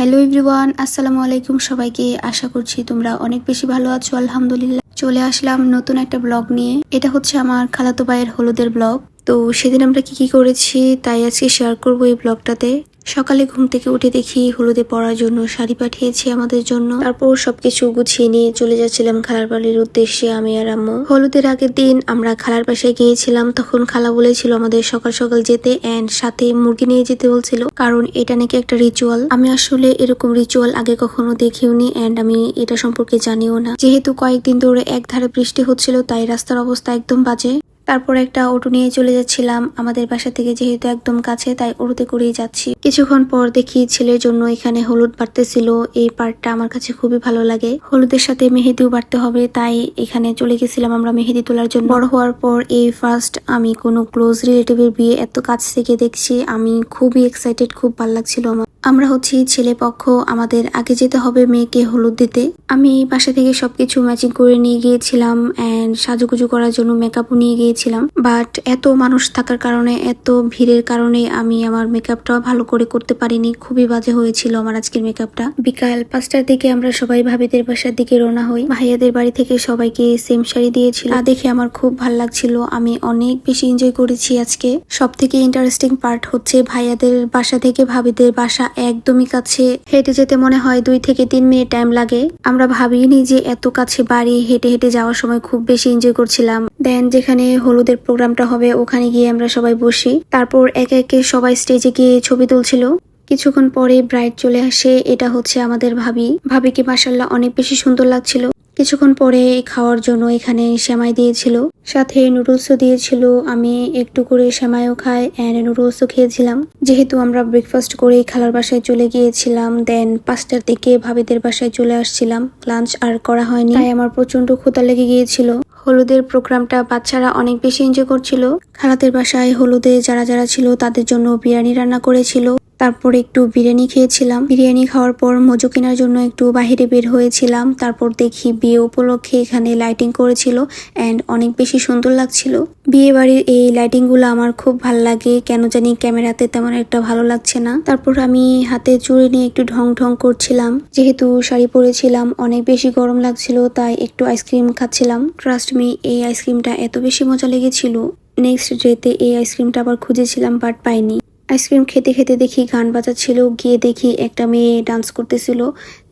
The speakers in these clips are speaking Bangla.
হ্যালো ইভরিওয়ান আসসালামু আলাইকুম সবাইকে। আশা করছি তোমরা অনেক বেশি ভালো আছো, আলহামদুলিল্লাহ। চলে আসলাম নতুন একটা ব্লগ নিয়ে। এটা হচ্ছে আমার খালাতো ভাইয়ের হলুদের ব্লগ। তো সেদিন আমরা কি কি করেছি তাই আজকে শেয়ার করব এই ব্লগটাতে। সকালে ঘুম থেকে উঠে দেখি হলুদে পড়ার জন্য শাড়ি পাঠিয়েছে আমাদের জন্য। তারপর সবকিছু গুছিয়ে নিয়ে চলে যাচ্ছিলাম খালার বাড়ির উদ্দেশ্যে, আমি আর আম্মু। হলুদের আগের দিন আমরা খালার বাসায় গিয়েছিলাম, তখন খালা বলেছিল আমাদের সকাল সকাল যেতে অ্যান্ড সাথে মুরগি নিয়ে যেতে বলছিল, কারণ এটা নাকি একটা রিচুয়াল আমি আসলে এরকম রিচুয়াল আগে কখনো দেখিওনি অ্যান্ড আমি এটা সম্পর্কে জানিও না। যেহেতু কয়েকদিন ধরে এক ধারে বৃষ্টি হচ্ছিল, তাই রাস্তার অবস্থা একদম বাজে। তারপর একটা অটো নিয়ে চলে যাচ্ছিলাম। আমাদের বাসা থেকে যেহেতু একদম কাছে, তাই অটোতে করেই যাচ্ছি। কিছুক্ষণ পর দেখি ছেলের জন্য এখানে হলুদ বাড়তেছিল। এই পার্টটা আমার কাছে খুবই ভালো লাগে। হলুদের সাথে মেহেদিও বাড়তে হবে, তাই এখানে চলে গেছিলাম আমরা মেহেদি তোলার জন্য। বড় হওয়ার পর এই ফার্স্ট আমি কোনো ক্লোজ রিলেটিভের বিয়ে এত কাছ থেকে দেখছি। আমি খুবই এক্সাইটেড খুব ভালো লাগছিল আমার। আমরা হচ্ছি ছেলে পক্ষ, আমাদের আগে যেতে হবে মেয়েকে হলুদ দিতে। আমি বাসা থেকে সবকিছু ম্যাচিং করে নিয়ে গিয়েছিলাম অ্যান্ড সাজুগুজু করার জন্য মেকআপও নিয়ে গিয়েছিলাম। বাট এত মানুষ থাকার কারণে, এত ভিড়ের কারণে আমি আমার মেকআপটা ভালো করে করতে পারিনি। খুবই বাজে হয়েছিল আমার আজকের মেকআপটা বিকাল পাঁচটার দিকে আমরা সবাই ভাবিদের বাসার দিকে রওনা হই। ভাইয়াদের বাড়ি থেকে সবাইকে সেম শাড়ি দিয়েছিল। দেখে আমার খুব ভালো লাগছিল। আমি অনেক বেশি এনজয় করেছি আজকে। সব থেকে ইন্টারেস্টিং পার্ট হচ্ছে ভাইয়াদের বাসা থেকে ভাবিদের বাসা। একদমই কাছে। হেঁটে যেতে মনে হয় দুই থেকে তিন মিনিট টাইম লাগে। আমরা ভাবিনি যে এত কাছে বাড়ি, হেঁটে হেঁটে যাওয়ার সময় খুব বেশি এনজয় করছিলাম। দেন যেখানে হলুদের প্রোগ্রামটা হবে, ওখানে গিয়ে আমরা সবাই বসি। তারপর একে একে সবাই স্টেজে গিয়ে ছবি তুলছিল। কিছুক্ষণ পরে ব্রাইড চলে আসে, এটা হচ্ছে আমাদের ভাবি। ভাবিকে মাসাল্লাহ অনেক বেশি সুন্দর লাগছিল। কিছুক্ষণ পরে খাওয়ার জন্য এখানে সেমাই দিয়েছিল। সাথে নুডলসও দিয়েছিল। আমি একটু করে সেমাইও খাই অ্যান্ড নুডলসও খেয়েছিলাম। যেহেতু আমরা ব্রেকফাস্ট করে খালার বাসায় চলে গিয়েছিলাম দেন পাঁচটার দিকে ভাবিদের বাসায় চলে আসছিলাম। লাঞ্চ আর করা হয়নি। তাই আমার প্রচণ্ড ক্ষুধা লেগে গিয়েছিল। হলুদের প্রোগ্রামটা বাচ্চারা অনেক বেশি এনজয় করছিল। খালাদের বাসায় হলুদে যারা যারা ছিল তাদের জন্য বিরিয়ানি রান্না করেছিল। তারপর একটু বিরিয়ানি খেয়েছিলাম। বিরিয়ানি খাওয়ার পর মজু কেনার জন্য একটু বাহিরে বের হয়েছিলাম। তারপর দেখি বিয়ে উপলক্ষে এখানে লাইটিং করেছিল অ্যান্ড অনেক বেশি সুন্দর লাগছিল। বিয়ে বাড়ির এই লাইটিংগুলো আমার খুব ভালো লাগে। কেন জানি ক্যামেরাতে তেমন একটা ভালো লাগছে না। তারপর আমি হাতে চুড়ি নিয়ে একটু ঢং ঢং করছিলাম। যেহেতু শাড়ি পরেছিলাম, অনেক বেশি গরম লাগছিল, তাই একটু আইসক্রিম খাচ্ছিলাম। ট্রাস্ট মি এই আইসক্রিমটা এত বেশি মজা লেগেছিল। নেক্সট ডেতে এই আইসক্রিমটা আবার খুঁজেছিলাম বাট পাইনি। আইসক্রিম খেতে খেতে দেখি গান বাজাচ্ছিল গিয়ে দেখি একটা মেয়ে ডান্স করতেছিল।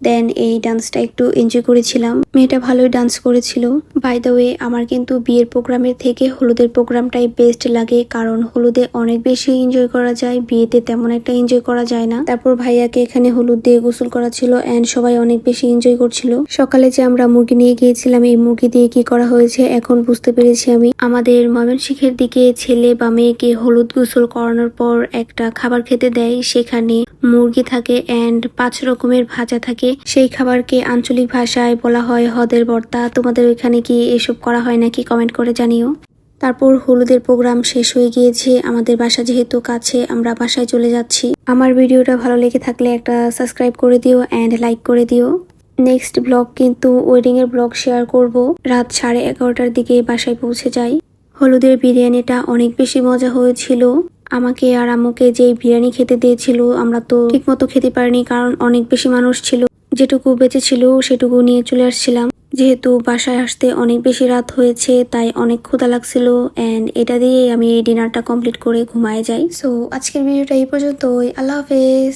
দেন এই ডান্সটা একটু এনজয় করেছিলাম। মেয়েটা ভালোই ডান্স করেছিল। বাই দ্য ওয়ে আমার কিন্তু বিয়ের প্রোগ্রামের থেকে হলুদের প্রোগ্রামটাই বেস্ট লাগে, কারণ হলুদে অনেক বেশি এনজয় করা যায়, বিয়েতে তেমন একটা এনজয় করা যায় না। তারপর ভাইয়াকে এখানে হলুদ দিয়ে গোসল করা ছিল অ্যান্ড সবাই অনেক বেশি এনজয় করছিল। সকালে যে আমরা মুরগি নিয়ে গিয়েছিলাম, এই মুরগি দিয়ে কি করা হয়েছে, এখন বুঝতে পেরেছি আমি। আমাদের ময়মনসিংহের দিকে ছেলে বা মেয়েকে হলুদ গোসল করানোর পর একটা খাবার খেতে দেয়। সেখানে মুরগি থাকে অ্যান্ড পাঁচ রকমের ভাজা থাকে। সেই খাবারকে আঞ্চলিক ভাষায় বলা হয় হদের ভর্তা তোমাদের ওইখানে কি এসব করা হয় নাকি কমেন্ট করে জানিও। তারপর হলুদের প্রোগ্রাম শেষ হয়ে গিয়েছে। আমাদের বাসা যেহেতু কাছে, আমরা বাসায় চলে যাচ্ছি। আমার ভিডিওটা ভালো লেগে থাকলে একটা সাবস্ক্রাইব করে দিও অ্যান্ড লাইক করে দিও। নেক্সট ব্লগ কিন্তু ওয়েডিং এর ব্লগ শেয়ার করব। রাত সাড়ে এগারোটার দিকে বাসায় পৌঁছে যাই। হলুদের বিরিয়ানিটা অনেক বেশি মজা হয়েছিল। আমাকে আর আম্মুকে যেই বিরিয়ানি খেতে দিয়েছিল, আমরা তো ঠিক মতো খেতে পারিনি কারণ অনেক বেশি মানুষ ছিল। যেটুকু বেঁচে ছিল সেটুকু নিয়ে চলে আসছিলাম। যেহেতু বাসায় আসতে অনেক বেশি রাত হয়েছে, তাই অনেক ক্ষুধা লাগছিল অ্যান্ড এটা দিয়ে আমি ডিনারটা কমপ্লিট করে ঘুমায় যাই। সো আজকের ভিডিওটা এই পর্যন্তই। আল্লাহ হাফেজ।